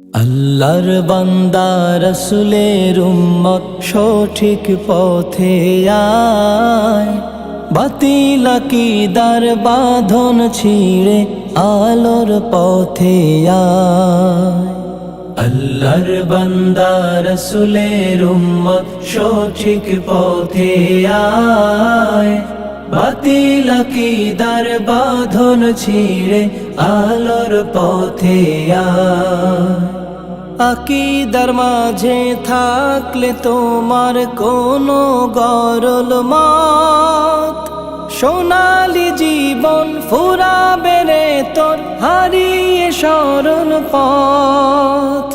আল্লাহর বান্দা রসুলের উম্মত সঠিক পথে আয়। বাতিলা কি দার বাঁধন ছিঁড়ে আলোর পথে আয়। আল্লাহর বান্দা রসুলের উম্মত সঠিক পথে আয়। বাতিলা কি দার বাঁধন ছিঁড়ে আলোর পথে আকিদার মাঝে থাকলে তোমার কোনো গরল মত। সোনালি জীবন ফুরাবে রে তোর হারিয়ে স্মরণ পথ।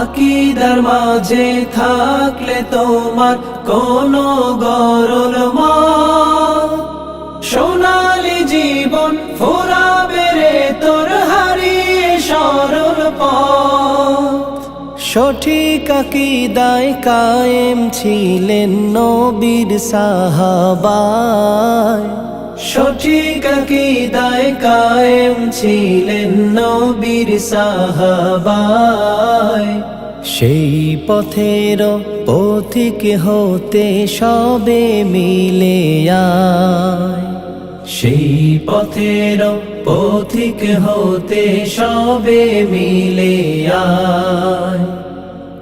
আকিদার মাঝে থাকলে তোমার কোনো গরল মত। সোনালি জীবন ফুরাবে রে তোর হারিয়ে সরল পথ। সঠিক আকিদায় কায়েম ছিলেন নবীর সাহাবায় সঠিক আকিদায় কায়েম ছিলেন নবীর সাহাবায় সেই পথের পথিক হতে সবে মিলে আয়। সেই পথের পথিক হতে সবে মিলে আয়।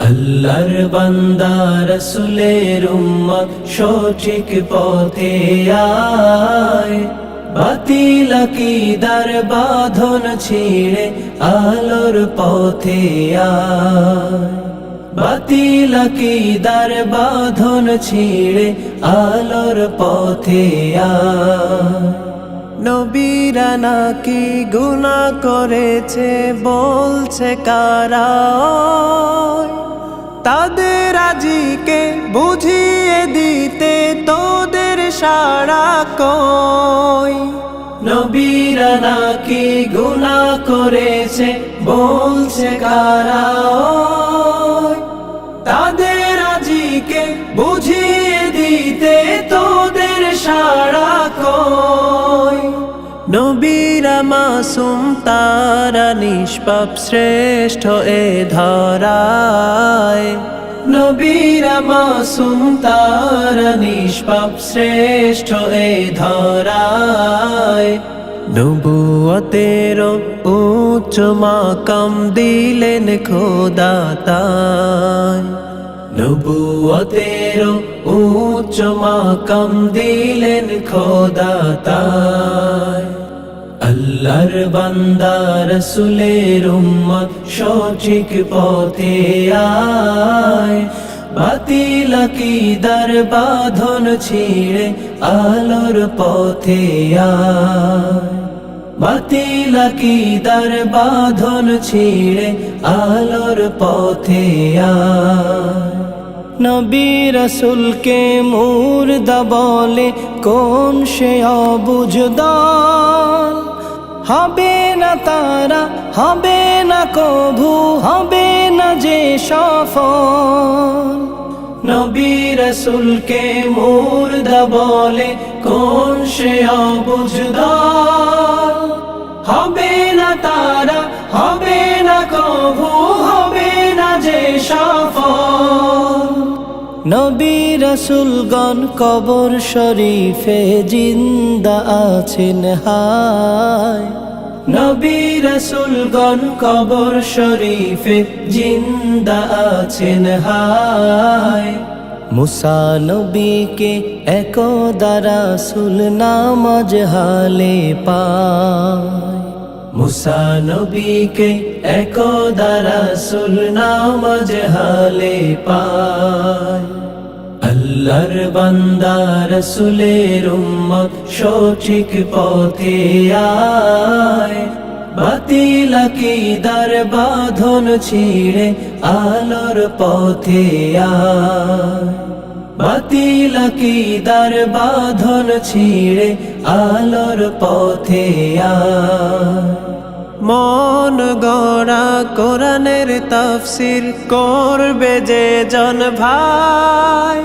আল্লাহর বান্দা রসুলের উম্মত সঠিক পথে আয়। বাতিল দার বাঁধন ছিঁড়ে আলোর পথে আয়। বাতিল দার বাঁধন ছিঁড়ে আলোর পথে আয়। নবীরা নাকি গুণা করেছে, বলছে কারা তাদের আজিকে বুঝিয়ে দিতে তোদের সারা কই? নবীরা নাকি গুণা করেছে, বলছে কারা নবীরা মাসুম, তারা নিষ্পাপ শ্রেষ্ঠ এ ধরায়। নবীরা মাসুম, তারা নিষ্পাপ শ্রেষ্ঠ এ ধরায়। নবুয়তের উচ্চ মাকাম দিলেন খোদা তাই। নবুয়তের উচ্চ মাকাম দিলেন খোদা তাই। আল্লাহর বান্দা রসুলের উম্মত সঠিক পথে আয় বাতিল দার বাঁধন ছিঁড়ে আলোর পথে আয় বাতিল দার বাঁধন ছিঁড়ে আলোর পথে আয় নবী রসুলকে মুর্দা বলে কোন সে অবুঝদাল হবে না তারা, হবে না কভু, হবে না যে সফল। নবী রসুলকে মুর্দা বলে, কোন সে অবুঝদাল হবে না তারা, হবে না কভু, হবে না যে সফল। নবী রসুলগণ কবর শরীফে জিন্দা আছেন, হায়। নবী রসুলগণ কবর শরীফে জিন্দা আছেন, হায়। মুসা নবীকে একদা রাসুল নামাজ হালে পায়। মুসা নবীকে একদা রাসুল নামাজ হালে পায়। আল্লাহর বান্দা রসুলের উম্মত সঠিক পথে আয়। বাতিল দার বাঁধন ছিঁড়ে আলোর পথে আয়। বাতিল দার বাঁধন ছিঁড়ে আলোর পথে আয়। মন গড়া কোরআনের তাফসির করবে যে জন ভাই।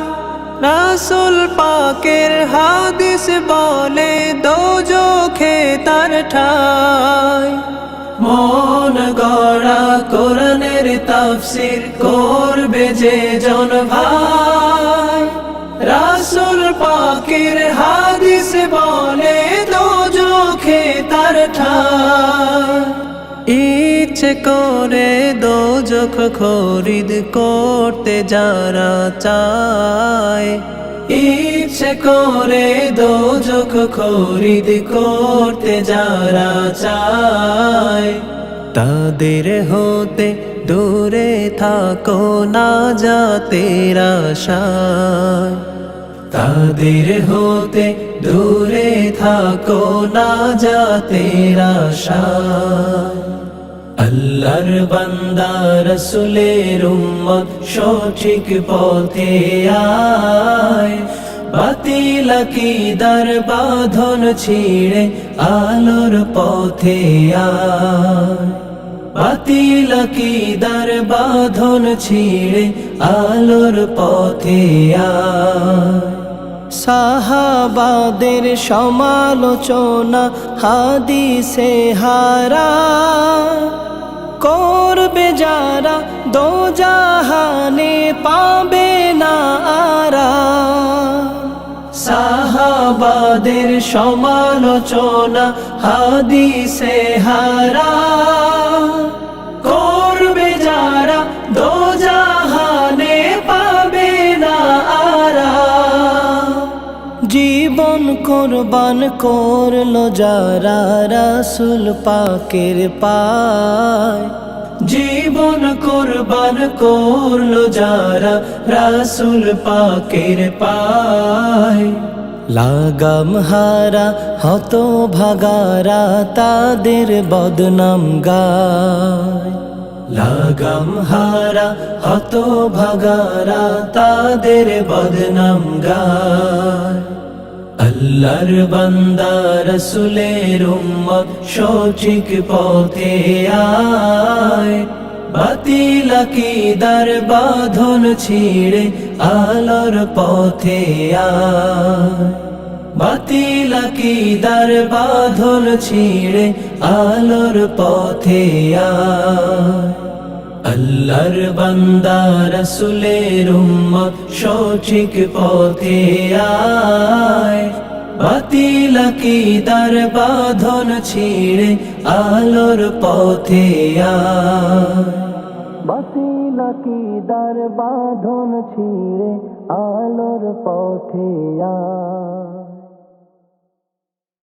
রাসুল পাকের হাদিস বলে দোজখে তার ঠাই। মন গড়া কোরআনের তাফসির করবে যে জন ভাই। রাসুল পাকের হাদিস বলে তো চোখে তার ইচ্ছে করে দোজখ খরিদ করতে যারা চায়। ইচ্ছে করে দোজখ খরিদ করতে যারা চায়। তাদের হতে দূরে থাকো না যাতে আশায়। তাদের হতে দূরে থাকো না যাতে আশায়। আল্লাহর বান্দা, রসুলের উম্মত সঠিক পথে আয়। বাতিল দার বাঁধন ছিঁড়ে আলোর পথে আয়। বাতিল দার বাঁধন ছিঁড়ে আলোর পথে আয়। সাহাবাদের সমালোচনা, হাদিসে হারা। করবে যারা দো জাহানে পাবে না আরা। সাহাবাদের সমালোচনা, হাদিসে হারা। কোরবান করল যারা রাসুল পাকের পায়। জীবন কোরবান করল যারা রাসুল পাকের পায়। লাগাম হারা হত ভাগারা তাদের বদনাম গায়। লাগাম হারা হত ভাগারা তাদের বদনাম গায়। আল্লাহর বান্দা, রসুলের উম্মত, সঠিক পথে আয়। বাতিল দার বাঁধন ছিঁড়ে আলোর পথে আয়। বাতিল দার বাঁধন ছিঁড়ে আলোর পথে আয়। আল্লাহর বান্দা, রসুলের উম্মত, সঠিক পথে আয়। বাতিল দার বাঁধন ছিঁড়ে আলোর পথে আয়? বাতিল দার বাঁধন ছিঁড়ে আলোর পথে আয়?